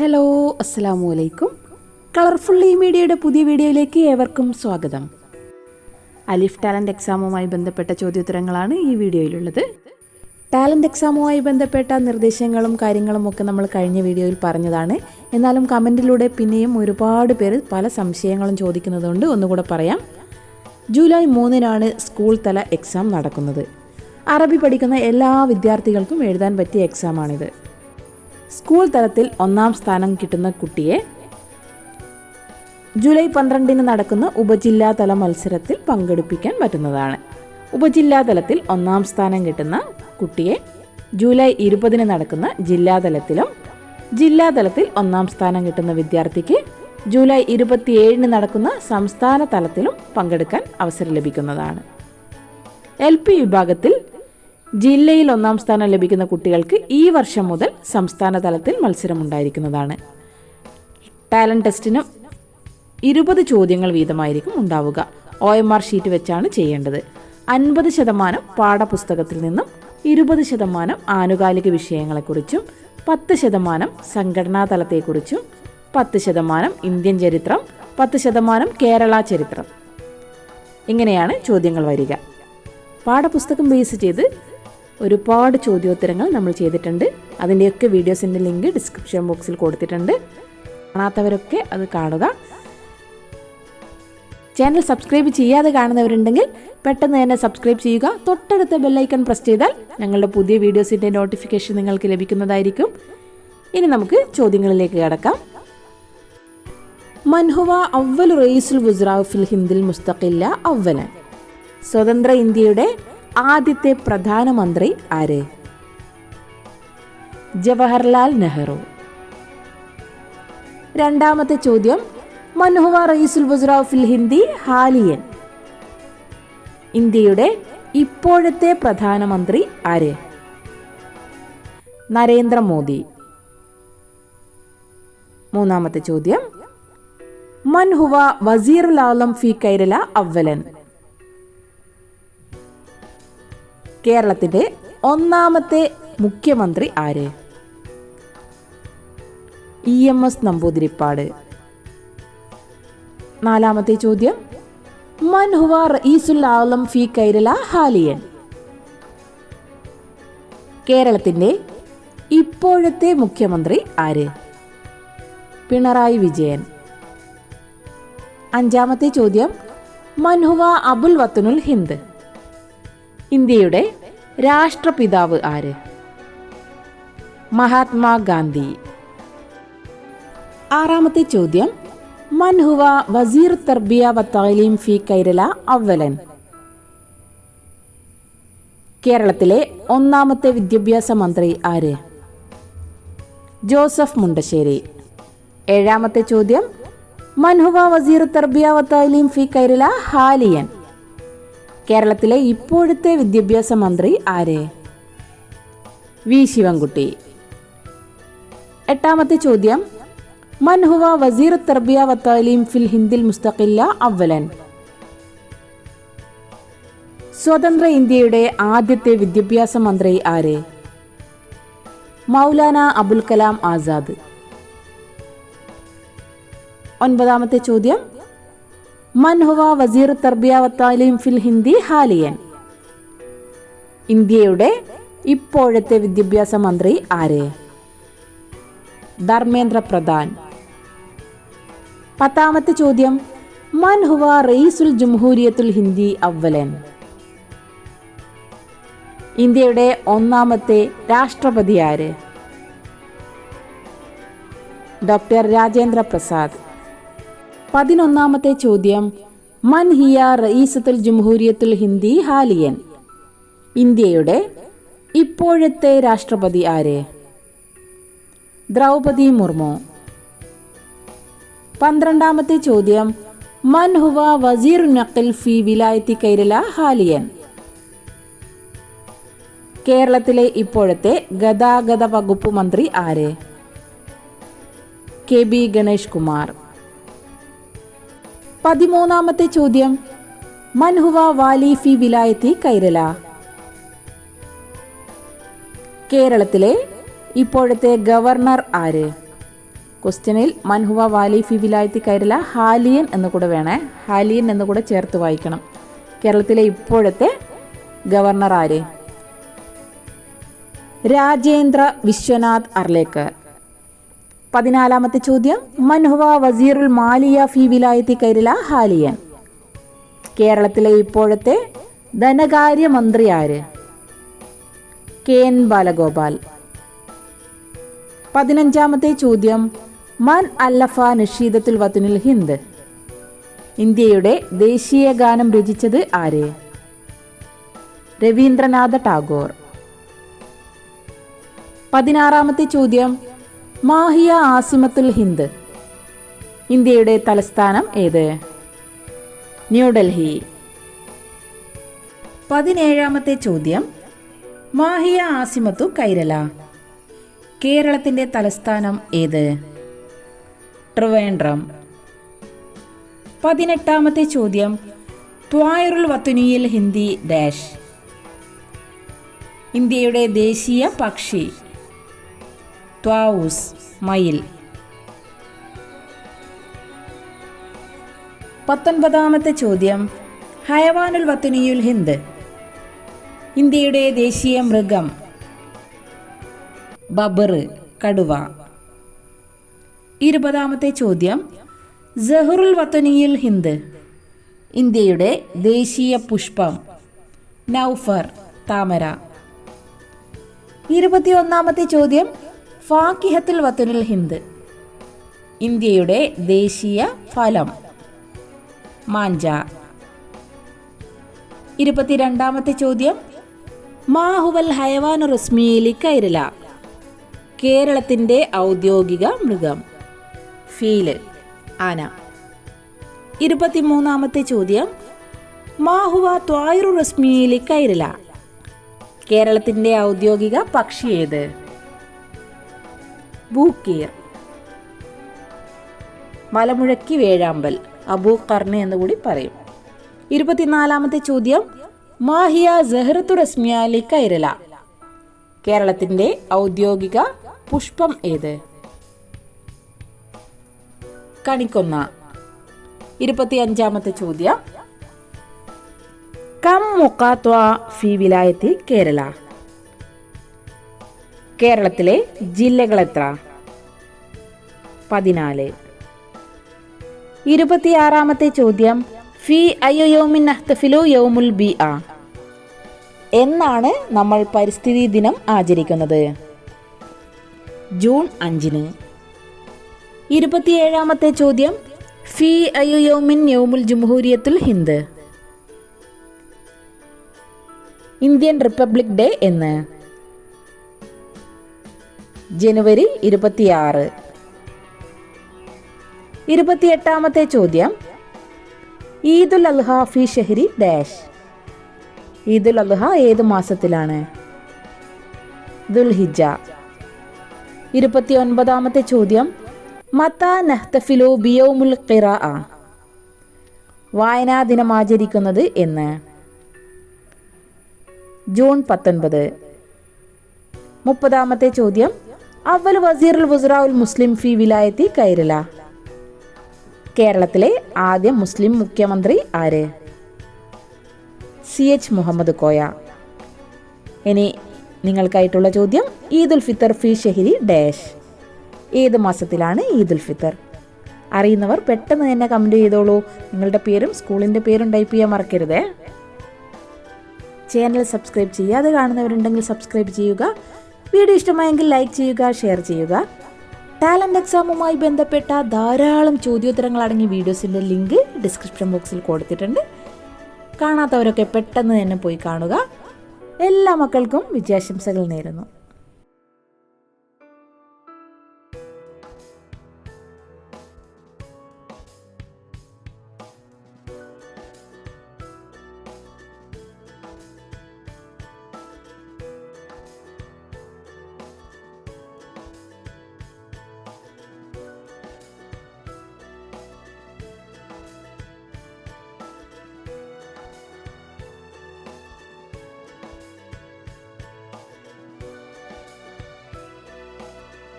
Hello അസ്സലാമു അലൈക്കും colourfully മീഡിയയുടെ പുതിയ വീഡിയോയിലേക്ക് ഏവർക്കും സ്വാഗതം. അലിഫ് ടാലന്റ് എക്സാമുമായി ബന്ധപ്പെട്ട ചോദ്യോത്തരങ്ങളാണ് ഈ വീഡിയോയിലുള്ളത്. ടാലന്റ് എക്സാമുമായി ബന്ധപ്പെട്ട നിർദ്ദേശങ്ങളും കാര്യങ്ങളും ഒക്കെ നമ്മൾ കഴിഞ്ഞ വീഡിയോയിൽ പറഞ്ഞതാണ്. എന്നാലും കമന്റിലൂടെ പിന്നെയും ഒരുപാട് പേര് പല സംശയങ്ങളും ചോദിക്കുന്നതുകൊണ്ട് ഒന്നുകൂടെ പറയാം. ജൂലൈ മൂന്നിനാണ് സ്കൂൾ തല എക്സാം നടക്കുന്നത്. അറബി പഠിക്കുന്ന എല്ലാ വിദ്യാർത്ഥികൾക്കും എഴുതാൻ പറ്റിയ എക്സാമാണിത് സ്കൂൾ തലത്തിൽ ഒന്നാം സ്ഥാനം കിട്ടുന്ന കുട്ടിയെ ജൂലൈ പന്ത്രണ്ടിന് നടക്കുന്ന ഉപജില്ലാതല മത്സരത്തിൽ പങ്കെടുപ്പിക്കാൻ പറ്റുന്നതാണ്. ഉപജില്ലാതലത്തിൽ ഒന്നാം സ്ഥാനം കിട്ടുന്ന കുട്ടിയെ ജൂലൈ ഇരുപതിന് നടക്കുന്ന ജില്ലാതലത്തിലും ജില്ലാതലത്തിൽ ഒന്നാം സ്ഥാനം കിട്ടുന്ന വിദ്യാർത്ഥിക്ക് ജൂലൈ ഇരുപത്തിയേഴിന് നടക്കുന്ന സംസ്ഥാന തലത്തിലും പങ്കെടുക്കാൻ അവസരം ലഭിക്കുന്നതാണ്. എൽ പി വിഭാഗത്തിൽ ജില്ലയിൽ ഒന്നാം സ്ഥാനം ലഭിക്കുന്ന കുട്ടികൾക്ക് ഈ വർഷം മുതൽ സംസ്ഥാന തലത്തിൽ മത്സരമുണ്ടായിരിക്കുന്നതാണ്. ടാലന്റ് ടെസ്റ്റിനും ഇരുപത് ചോദ്യങ്ങൾ വീതമായിരിക്കും ഉണ്ടാവുക. ഒ എം ആർ ഷീറ്റ് വെച്ചാണ് ചെയ്യേണ്ടത്. അൻപത് ശതമാനം പാഠപുസ്തകത്തിൽ നിന്നും ഇരുപത് ശതമാനം ആനുകാലിക വിഷയങ്ങളെക്കുറിച്ചും പത്ത് ശതമാനം സംഘടനാ തലത്തെക്കുറിച്ചും പത്ത് ശതമാനം ഇന്ത്യൻ ചരിത്രം പത്ത് ശതമാനം കേരള ചരിത്രം. ഇങ്ങനെയാണ് ചോദ്യങ്ങൾ വരിക. പാഠപുസ്തകം ബേസ് ചെയ്ത് ഒരുപാട് ചോദ്യോത്തരങ്ങൾ നമ്മൾ ചെയ്തിട്ടുണ്ട്. അതിന്റെയൊക്കെ വീഡിയോസിന്റെ ലിങ്ക് ഡിസ്ക്രിപ്ഷൻ ബോക്സിൽ കൊടുത്തിട്ടുണ്ട്. കാണാത്തവരൊക്കെ അത് കാണുക. ചാനൽ സബ്സ്ക്രൈബ് ചെയ്യാതെ കാണുന്നവരുണ്ടെങ്കിൽ പെട്ടെന്ന് തന്നെ സബ്സ്ക്രൈബ് ചെയ്യുക. തൊട്ടടുത്ത ബെല്ലൈക്കൺ പ്രസ് ചെയ്താൽ ഞങ്ങളുടെ പുതിയ വീഡിയോസിന്റെ നോട്ടിഫിക്കേഷൻ നിങ്ങൾക്ക് ലഭിക്കുന്നതായിരിക്കും. ഇനി നമുക്ക് ചോദ്യങ്ങളിലേക്ക് കിടക്കാം. മൻഹുവ അവൽ റയീസുൽ ഗുസ്റാവ് ഹിന്ദിൽ മുസ്തഖില്ല അവലൻ സ്വതന്ത്ര ഇന്ത്യയുടെ ആദ്യത്തെ പ്രധാനമന്ത്രി ആര്? ജവഹർലാൽ നെഹ്റു. രണ്ടാമത്തെ ചോദ്യം മൻഹുവ റയീസുൽ വസ്റാവ് ഫിൽ ഹിന്ദി ഹാലിയൻ. ഇന്ത്യയുടെ ഇപ്പോഴത്തെ പ്രധാനമന്ത്രി ആര്? നരേന്ദ്രമോദി. മൂന്നാമത്തെ ചോദ്യം മൻഹുവ വസീറുൽ ആലം ഫി കൈരല അവലൻ കേരളത്തിന്റെ ഒന്നാമത്തെ മുഖ്യമന്ത്രി ആര്? E M S Namboodiripad. നാലാമത്തെ ചോദ്യം മൻഹുവ റഈസുൽ ആലം ഫി കൈരല ഹാലിയൻ. കേരളത്തിന്റെ ഇപ്പോഴത്തെ മുഖ്യമന്ത്രി ആര്? പിണറായി വിജയൻ. അഞ്ചാമത്തെ ചോദ്യം മൻഹുവ അബുൽ വത്തനുൽ ഹിന്ദ്. ഇന്ത്യയുടെ രാഷ്ട്രപിതാവ് ആര്? മഹാത്മാഗാന്ധി. ആറാമത്തെ ചോദ്യം. മൻഹുവ വസീർ തർബിയ വ താലീം ഫി കൈരല അവലൻ കേരളത്തിലെ ഒന്നാമത്തെ വിദ്യാഭ്യാസ മന്ത്രി ആര്? ജോസഫ് മുണ്ടശ്ശേരി. ഏഴാമത്തെ ചോദ്യം. മൻഹുവ വസീർ തർബിയ വ താലീം ഫി കൈരല ഹാലിയൻ. കേരളത്തിലെ ഇപ്പോഴത്തെ വിദ്യാഭ്യാസ മന്ത്രി ആര്? വി. ശിവൻകുട്ടി. എട്ടാമത്തെ ചോദ്യം. മൻഹുവ വസീർ തർബിയ വത്താലിം ഫിൽ ഹിന്ദിൽ മുസ്തഖില്ല അവലൻ സ്വതന്ത്ര ഇന്ത്യയുടെ ആദ്യത്തെ വിദ്യാഭ്യാസ മന്ത്രി ആര്? മൗലാന അബുൽ കലാം ആസാദ്. ഒൻപതാമത്തെ ചോദ്യം. തർബിയ ഫിൽ ഹിന്ദി ഹാലിയൻ. ഇന്ത്യയുടെ ഇപ്പോഴത്തെ വിദ്യാഭ്യാസ മന്ത്രി ആര്? ധർമ്മേന്ദ്ര പ്രധാൻ. പത്താമത്തെ ചോദ്യം. മൻ ഹുവ റയീസുൽ ജംഹൂരിയത്തുൽ ഹിന്ദി അവലൻ ഇന്ത്യയുടെ ഒന്നാമത്തെ രാഷ്ട്രപതി ആര്? ഡോക്ടർ രാജേന്ദ്ര പ്രസാദ്. പതിനൊന്നാമത്തെ ചോദ്യം. മൻ ഹിയ റയീസത്തുൽ ജംഹൂരിയത്തുൽ ഹിന്ദി ഹാലിയൻ. ഇന്ത്യയുടെ ഇപ്പോഴത്തെ രാഷ്ട്രപതി ആര്? ദ്രൗപദി മുർമു. പന്ത്രണ്ടാമത്തെ ചോദ്യം. മൻ ഹുവ വസീർ നഖിൽ ഫി വിലായത്തി കൈരല ഹാലിയൻ. കേരളത്തിലെ ഇപ്പോഴത്തെ ഗതാഗത വകുപ്പ് മന്ത്രി ആര്? K B Ganesh Kumar. പതിമൂന്നാമത്തെ ചോദ്യം. മൻഹുവ വാലി ഫി വിലായത്തി കൈരല കേരളത്തിലെ ഇപ്പോഴത്തെ ഗവർണർ ആര്? ക്വസ്റ്റ്യനിൽ മൻഹുവ വാലി ഫി വിലായത്തി കൈരല ഹാലിയൻ എന്ന് കൂടെ വേണേ. ഹാലിയൻ എന്ന് കൂടെ ചേർത്ത് വായിക്കണം. കേരളത്തിലെ ഇപ്പോഴത്തെ ഗവർണർ ആര്? രാജേന്ദ്ര വിശ്വനാഥ് അർലേക്കർ പതിനാലാമത്തെ ചോദ്യം മൻഹുവ വസീറുൽ മാലിയ ഫി വിലായത്തി കൈരല ഹാലിയൻ. കേരളത്തിലെ ഇപ്പോഴത്തെ ധനകാര്യമന്ത്രി ആര്? K N Balagopal. പതിനഞ്ചാമത്തെ ചോദ്യം മൻ അല്ലഫ നിഷീദത്തുൽ വത്തുനിൽ ഹിന്ദ്. ഇന്ത്യയുടെ ദേശീയ ഗാനം രചിച്ചത് ആര്? രവീന്ദ്രനാഥ ടാഗോർ. പതിനാറാമത്തെ ചോദ്യം മാഹിയ ആസിമത്തുൽ ഹിന്ദ്. ഇന്ത്യയുടെ തലസ്ഥാനം ഏത്? ന്യൂഡൽഹി. പതിനേഴാമത്തെ ചോദ്യം. മാഹിയ ആസിമത്തു കൈരള. കേരളത്തിന്റെ തലസ്ഥാനം ഏത്? ട്രിവേണ്ട്രം പതിനെട്ടാമത്തെ ചോദ്യം. ത്വായറുൽ വത്തുനിയിൽ ഹിന്ദി ഡാഷ്. ഇന്ത്യയുടെ ദേശീയ പക്ഷി. ത്വാവൂസ് മയിൽ. പത്തൊൻപതാമത്തെ ചോദ്യം. ഹയവാനുൽ വത്തുനിയുൽ ഹിന്ദ്. ഇന്ത്യയുടെ ദേശീയ മൃഗം. ബബർ കടുവ. ഇരുപതാമത്തെ ചോദ്യം. ജഹറുൽ വത്തുനിയുൽ ഹിന്ദ്. ഇന്ത്യയുടെ ദേശീയ പുഷ്പം. നൗഫർ താമര. ഇരുപത്തിയൊന്നാമത്തെ ചോദ്യം. ഫാക്കിഹത്തുൽ വത്തുനിൽ ഹിന്ദ്. ഇന്ത്യയുടെ ദേശീയ ഫലം. മാഞ്ച. ഇരുപത്തിരണ്ടാമത്തെ ചോദ്യം. മാഹുവൽ ഹയവാനു റസ്മിയിലി കൈരല കേരളത്തിന്റെ ഔദ്യോഗിക മൃഗം. ഫീൽ. ആന. ഇരുപത്തിമൂന്നാമത്തെ ചോദ്യം. മാഹുവ ത്വായുറു റസ്മിയിലി കൈരല കേരളത്തിന്റെ ഔദ്യോഗിക പക്ഷി ഏത്? ബൂക്കീർ മലമുഴക്കി വേഴാമ്പൽ അബൂ കർണി എന്ന് കൂടി പറയും. ഇരുപത്തിനാലാമത്തെ ചോദ്യം മാഹിയ ജഹ്റത്തു റസ്മിയാലി കൈരള കേരളത്തിന്റെ ഔദ്യോഗിക പുഷ്പം ഏത്? കണിക്കൊന്ന. ഇരുപത്തി അഞ്ചാമത്തെ ചോദ്യം കം മുക്കാത്വ ഫി വിലായത്തി കേരള. കേരളത്തിലെ ജില്ലകൾ എത്ര? പതിനാല്. ഇരുപത്തിയാറാമത്തെ ചോദ്യം ഫി അയ്യോമിൻ അഹ്തഫിലു യൗമുൽ ബി ആ എന്നാണ് നമ്മൾ പരിസ്ഥിതി ദിനം ആചരിക്കുന്നത്. ജൂൺ അഞ്ചിന്. ഇരുപത്തിയേഴാമത്തെ ചോദ്യം ഫി അയ്യോമിൻ യൗമുൽ ജംഹൂരിയത്തുൽ ഹിന്ദ്. ഇന്ത്യൻ റിപ്പബ്ലിക് ഡേ എന്ന്. ജനുവരി ഇരുപത്തിയാറ്. ഇരുപത്തിയെട്ടാമത്തെ ചോദ്യം. ഈദുൽ അൽഹ ഫി ഷെഹരി ഡാഷ്. ഈദുൽ അൽഹ ഏത് മാസത്തിലാണ്? ദുൽഹിജ. ഇരുപത്തി ഒൻപതാമത്തെ ചോദ്യം. മത നഹ്തഫിലു ബിയോമുൽ ഖിറ വായനാ ദിനം ആചരിക്കുന്നത് എന്ന്. ജൂൺ പത്തൊൻപത്. മുപ്പതാമത്തെ ചോദ്യം. അവൽ വസീറുൽ ഉൽ മുസ്ലിം ഫി വിലായത്തി കൈരള. കേരളത്തിലെ ആദ്യ മുസ്ലിം മുഖ്യമന്ത്രി ആര്? C H Muhammad Koya. ഇനി നിങ്ങൾക്കായിട്ടുള്ള ചോദ്യം ഈദുൽ ഫിത്തർ ഫി ഷെഹിരി ഡാഷ്. ഏത് മാസത്തിലാണ് ഈദുൽ ഫിത്തർ? അറിയുന്നവർ പെട്ടെന്ന് തന്നെ കമന്റ് ചെയ്തോളൂ. നിങ്ങളുടെ പേരും സ്കൂളിന്റെ പേരും ടൈപ്പ് ചെയ്യാൻ മറക്കരുതേ. ചാനൽ സബ്സ്ക്രൈബ് ചെയ്യാതെ കാണുന്നവരുണ്ടെങ്കിൽ സബ്സ്ക്രൈബ് ചെയ്യുക. വീഡിയോ ഇഷ്ടമായെങ്കിൽ ലൈക്ക് ചെയ്യുക ഷെയർ ചെയ്യുക. ടാലന്റ് എക്സാമുമായി ബന്ധപ്പെട്ട ധാരാളം ചോദ്യോത്തരങ്ങൾ അടങ്ങിയ വീഡിയോസിന്റെ ലിങ്ക് ഡിസ്ക്രിപ്ഷൻ ബോക്സിൽ കൊടുത്തിട്ടുണ്ട്. കാണാത്തവരൊക്കെ പെട്ടെന്ന് തന്നെ പോയി കാണുക. എല്ലാ മക്കൾക്കും വിജയാശംസകൾ നേരുന്നു.